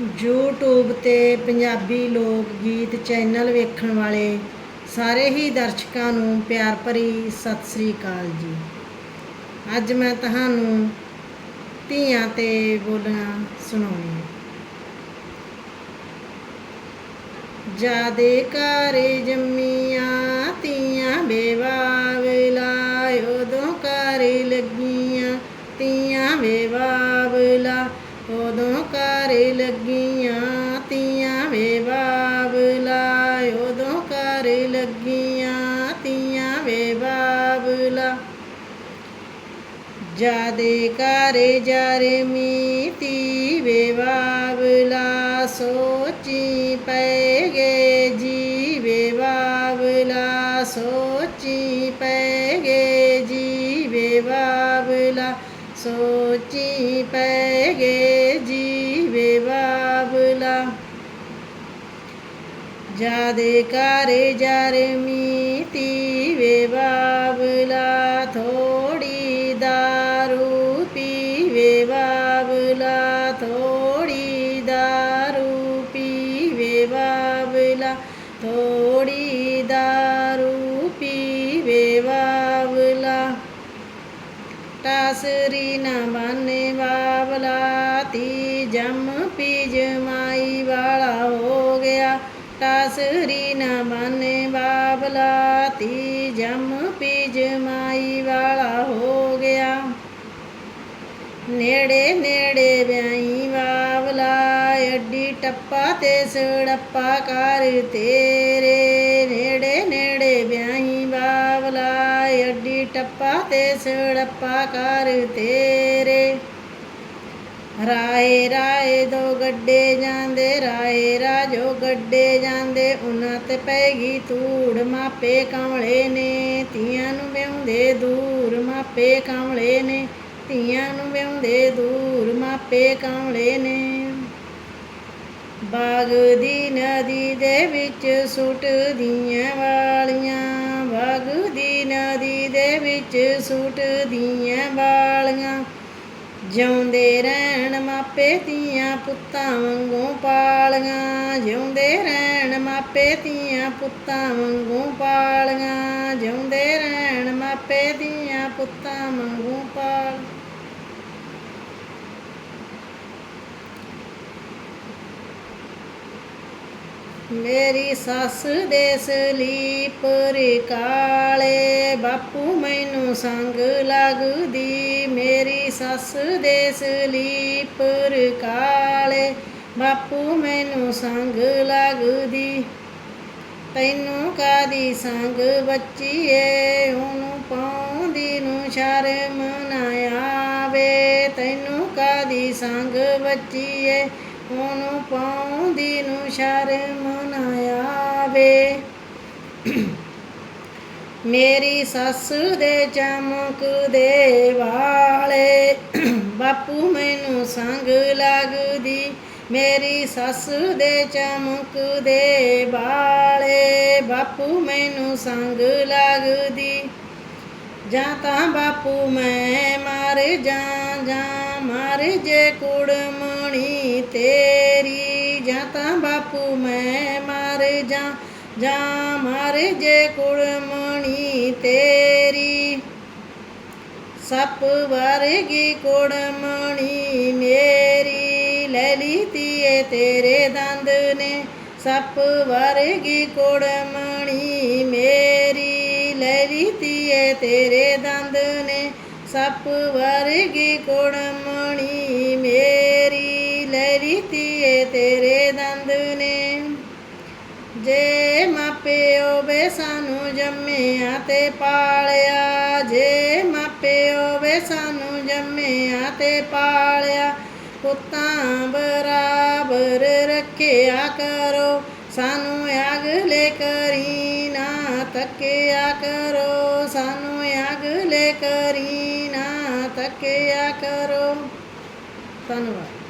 YouTube ਤੇ ਪੰਜਾਬੀ ਲੋਕ ਗੀਤ ਚੈਨਲ ਵੇਖਣ ਵਾਲੇ ਸਾਰੇ ਹੀ ਦਰਸ਼ਕਾਂ ਨੂੰ ਪਿਆਰ ਭਰੀ ਸਤਿ ਸ੍ਰੀ ਅਕਾਲ ਜੀ। ਅੱਜ ਮੈਂ ਤੁਹਾਨੂੰ ਧੀਆਂ ਤੇ ਬੋਲੀਆਂ ਸੁਣਾਉਣੀਆਂ ਜਾਦੇ ਘਰੇ ਜੰਮੀਆਂ ਧੀਆਂ ਬੇਵਾਵਲਾ ਉਦੋਂ ਘਰੇ ਲੱਗੀਆਂ ਧੀਆਂ ਬੇਵਾ ਲੱਗੀਆਂ, ਤੀਆਂ ਵੇ ਬਾਬਲਾ ਉਦੋਂ ਘਰੇ ਲੱਗੀਆਂ ਧੀਆਂ ਬੇਵਾਵਲਾ ਜਾਦੇ ਘਰੇ ਜਰੇ ਮੀਤੀ ਬੇਵਾਵਲਾ ਸੋਚੀ ਪੈ ਗੇ ਜੀ ਵੇ ਬੇਵਾਵਲਾ ਸੋਚੀ ਪੈ ਗੇ ਜੀ ਵੇ ਬੇਵਾਵਲਾ ਸੋਚੀ ਪੈ ਗੇ यादकार जरमीतिवेला थोडी दारूपी बावी दारूपी बावला थोडी दारूपी वे बाबुला। टासरी न बने बाबला ती जम जम् ਗਿਆ ਟਾਸਰੀ ਨਾ ਬਾਨੇ ਬਾਬਲਾ ਤੀ ਜੰਮ ਪੀ ਜਮਾਈ ਨੇੜੇ ਨੇੜੇ ਵਿਆਈ ਬਾਬਲਾ ਅੱਡੀ ਟੱਪਾ ਤੇ ਸੜੱਪਾ ਕਰ ਤੇਰੇ। ਨੇੜੇ ਨੇੜੇ ਵਿਆਈ ਬਾਬਲਾ ਅੱਡੀ ਟੱਪਾ ਤੇ ਸੜੱਪਾ ਕਰ ਤੇਰੇ। ਰਾਏ ਰਾਏ ਦੋ ਗੱਡੇ ਜਾਂਦੇ, ਰਾਏ ਰਾਜੋ ਗੱਡੇ ਜਾਂਦੇ ਉਹਨਾਂ ਤੇ ਪੈਗੀ ਧੂੜ, ਮਾਪੇ ਕਮਲੇ ਨੇ, ਧੀਆਂ ਨੂੰ ਵਿਆਉਂਦੇ ਦੂਰ, ਮਾਪੇ ਕਮਲੇ ਨੇ, ਧੀਆਂ ਨੂੰ ਵਿਆਉਂਦੇ ਦੂਰ, ਮਾਪੇ ਕਮਲੇ ਨੇ। ਬਾਗ ਦੀ ਨਦੀ ਦੇ ਵਿੱਚ ਸੁੱਟਦੀਆਂ ਵਾਲੀਆਂ ਬਾਗ ਦੀ ਨਦੀ ਦੇ ਵਿੱਚ ਸੁੱਟਦੀਆਂ ਵਾਲੀਆਂ ਜਿਉਂਦੇ ਰਹਿਣ ਮਾਪੇ ਧੀਆਂ ਪੁੱਤਾਂ ਵਾਂਗੂ ਪਾਲੀਆਂ, ਜਿਉਂਦੇ ਰਹਿਣ ਮਾਪੇ ਧੀਆਂ ਪੁੱਤਾਂ ਵਾਂਗੂ ਪਾਲੀਆਂ, ਜਿਉਂਦੇ ਰਹਿਣ ਮਾਪੇ ਧੀਆਂ ਪੁੱਤਾਂ ਵਾਂਗੂ ਪਾਲ। ਮੇਰੀ ਸੱਸ ਦੇ ਸਲੀਪਰ ਕਾਲੇ ਬਾਪੂ ਮੈਨੂੰ ਸੰਗ ਲੱਗਦੀ ਮੇਰੀ ਸੱਸ ਦੇ ਸਲੀਪਰ ਕਾਲੇ ਬਾਪੂ ਮੈਨੂੰ ਸੰਗ ਲੱਗਦੀ। ਤੈਨੂੰ ਕਾਦੀ ਸੰਗ ਬੱਚੀਏ, ਉਹਨੂੰ ਪਾਉਂਦੀ ਨੂੰ ਸ਼ਰਮ ਨਾ ਆਵੇ। ਤੈਨੂੰ ਕਾਦੀ ਸੰਗ ਬੱਚੀਏ, ਉਹਨੂੰ ਪਾਉਂਦੀ ਨੂੰ ਸ਼ਰਮ ਨਾ ਆਵੇ। ਮੇਰੀ ਸੱਸ ਦੇ ਚਮਕਦੇ ਵਾਲੇ। ਬਾਪੂ ਮੈਨੂੰ ਸੰਗ ਲੱਗਦੀ, ਮੇਰੀ ਸੱਸ ਦੇ ਚਮਕ ਦੇ ਵਾਲੇ। ਬਾਪੂ ਮੈਨੂੰ ਸੰਗ ਲੱਗਦੀ, ਜਾਂ ਤਾਂ ਬਾਪੂ ਮੈਂ ਮਰ ਜਾਂ ਜਾਂ ਮਰ ਜੇ ਕੁੜਮਣੀ ਤੇਰੀ। ਜਾਂ ਤਾਂ ਬਾਪੂ ਮੈਂ ਮਰ ਜਾਂ ਜਾਂ ਮਰ ਜੇ ਕੁੜਮਣੀ ਤੇਰੀ। ਸੱਪ ਵਰਗੀ ਕੁੜਮਣੀ ਮੇਰੀ। ਲੈ ਲਈ ਤੀਏ ਤੇਰੇ ਦੰਦ ਨੇ। ਸੱਪ ਵਰਗੀ ਕੁੜਮਣੀ ਮੇਰੀ। ਲੈ ਲਈ ਤੀਏ ਤੇਰੇ ਦੰਦ ਨੇ। ਸੱਪ ਵਰਗੀ ਕੁੜਮਣੀ ਵੇ ਸਾਨੂੰ ਜੰਮਿਆ ਤੇ ਪਾਲਿਆ, ਜੇ ਮਾਪਿਓ ਵੇ ਸਾਨੂੰ ਜੰਮਿਆ ਤੇ ਪਾਲਿਆ, ਪੁੱਤਾਂ ਬਰਾਬਰ ਰੱਖਿਆ ਕਰੋ, ਸਾਨੂੰ ਅਗਲੇ ਕਰੀ ਨਾ ਤੱਕਿਆ ਕਰੋ, ਸਾਨੂੰ ਅਗਲੇ ਕਰੀ ਨਾ ਤੱਕਿਆ ਕਰੋ। ਧੰਨਵਾਦ।